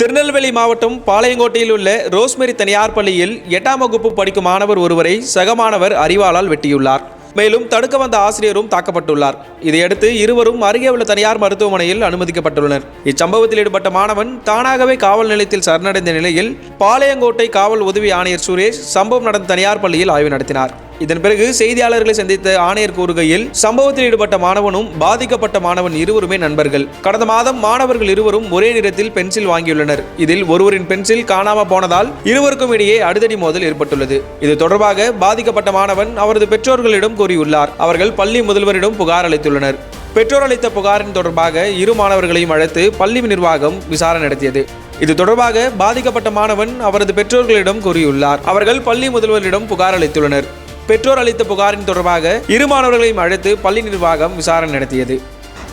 திருநெல்வேலி மாவட்டம் பாளையங்கோட்டையில் உள்ள ரோஸ்மெரி தனியார் பள்ளியில் எட்டாம் வகுப்பு படிக்கும் மாணவர் ஒருவரை சக மாணவர் அறிவாளால் வெட்டியுள்ளார். மேலும் தடுக்க வந்த ஆசிரியரும் தாக்கப்பட்டுள்ளார். இதையடுத்து இருவரும் அருகே உள்ள தனியார் மருத்துவமனையில் அனுமதிக்கப்பட்டுள்ளனர். இச்சம்பவத்தில் ஈடுபட்ட மாணவன் தானாகவே காவல் நிலையத்தில் சரணடைந்த நிலையில் பாளையங்கோட்டை காவல் உதவி ஆணையர் சுரேஷ் சம்பவம் நடந்த தனியார் பள்ளியில் ஆய்வு நடத்தினார். இதன் பிறகு செய்தியாளர்களை சந்தித்த ஆணையர் கூறுகையில் சம்பவத்தில் ஈடுபட்ட மாணவனும் பாதிக்கப்பட்ட மாணவன் இருவருமே நண்பர்கள். கடந்த மாதம் மாணவர்கள் இருவரும் ஒரே நேரத்தில் பென்சில் வாங்கியுள்ளனர். இதில் ஒருவரின் பென்சில் காணாம போனதால் இருவருக்கும் இடையே அடிதடி மோதல் ஏற்பட்டுள்ளது. இது தொடர்பாக பாதிக்கப்பட்ட மாணவன் அவரது பெற்றோர்களிடம் கூறியுள்ளார். அவர்கள் பள்ளி முதல்வரிடம் புகார் அளித்துள்ளனர். பெற்றோர் அளித்த புகாரின் தொடர்பாக இரு மாணவர்களையும் அழைத்து பள்ளி நிர்வாகம் விசாரணை நடத்தியது. இது தொடர்பாக பாதிக்கப்பட்ட மாணவன் அவரது பெற்றோர்களிடம் கூறியுள்ளார். அவர்கள் பள்ளி முதல்வரிடம் புகார் அளித்துள்ளனர். பெற்றோர் அளித்த புகாரின் தொடர்பாக இரு மாணவர்களையும் அழைத்து பள்ளி நிர்வாகம் விசாரணை நடத்தியது.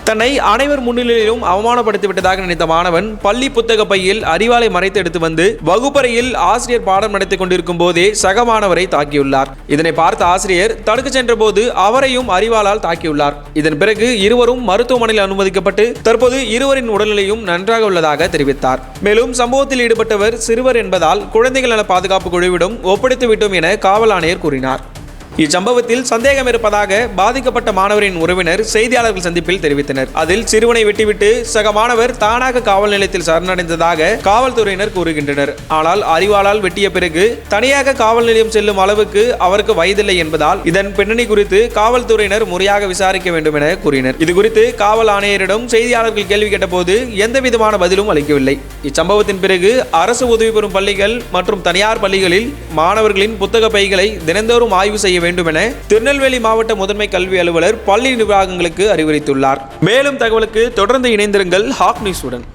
தன்னை அனைவர் முன்னிலையிலும் அவமானப்படுத்தி விட்டதாக நினைத்த மாணவன் பள்ளி புத்தக பையில் அறிவாலை மறைத்து எடுத்து வந்து வகுப்பறையில் ஆசிரியர் பாடம் நடத்திக் கொண்டிருக்கும் போதே சக மாணவரை தாக்கியுள்ளார். இதனை பார்த்த ஆசிரியர் தடுக்க சென்ற போது அவரையும் அறிவாளால் தாக்கியுள்ளார். இதன் பிறகு இருவரும் மருத்துவமனையில் அனுமதிக்கப்பட்டு தற்போது இருவரின் உடல்நிலையும் நன்றாக உள்ளதாக தெரிவித்தார். மேலும் சம்பவத்தில் ஈடுபட்டவர் சிறுவர் என்பதால் குழந்தைகள் நல பாதுகாப்பு குழுவிடம் ஒப்படைத்து விட்டோம் என காவல் ஆணையர் கூறினார். இச்சம்பவத்தில் சந்தேகம் இருப்பதாக பாதிக்கப்பட்ட மாணவரின் உறவினர் செய்தியாளர்கள் சந்திப்பில் தெரிவித்தனர். அதில் சிறுவனை விட்டுவிட்டு சக மாணவர் தானாக காவல் நிலையத்தில் சரணடைந்ததாக காவல்துறையினர் கூறுகின்றனர். ஆனால் அறிவாளால் வெட்டிய பிறகு தனியாக காவல் நிலையம் செல்லும் அளவுக்கு அவருக்கு வயதில்லை என்பதால் இதன் பின்னணி குறித்து காவல்துறையினர் முறையாக விசாரிக்க வேண்டும் என கூறினர். இது குறித்து காவல் ஆணையரிடம் செய்தியாளர்கள் கேள்வி கேட்டபோது எந்த விதமான பதிலும் அளிக்கவில்லை. இச்சம்பவத்தின் பிறகு அரசு உதவி பெறும் பள்ளிகள் மற்றும் தனியார் பள்ளிகளில் மாணவர்களின் புத்தக பைகளை தினந்தோறும் ஆய்வு செய்ய வேண்டும் என திருநெல்வேலி மாவட்ட முதன்மை கல்வி அலுவலர் பள்ளி நிர்வாகங்களுக்கு அறிவுறுத்துள்ளார் மேலும் தகவலுக்கு தொடர்ந்து இணைந்திருங்கள் ஹாக் நியூஸுடன்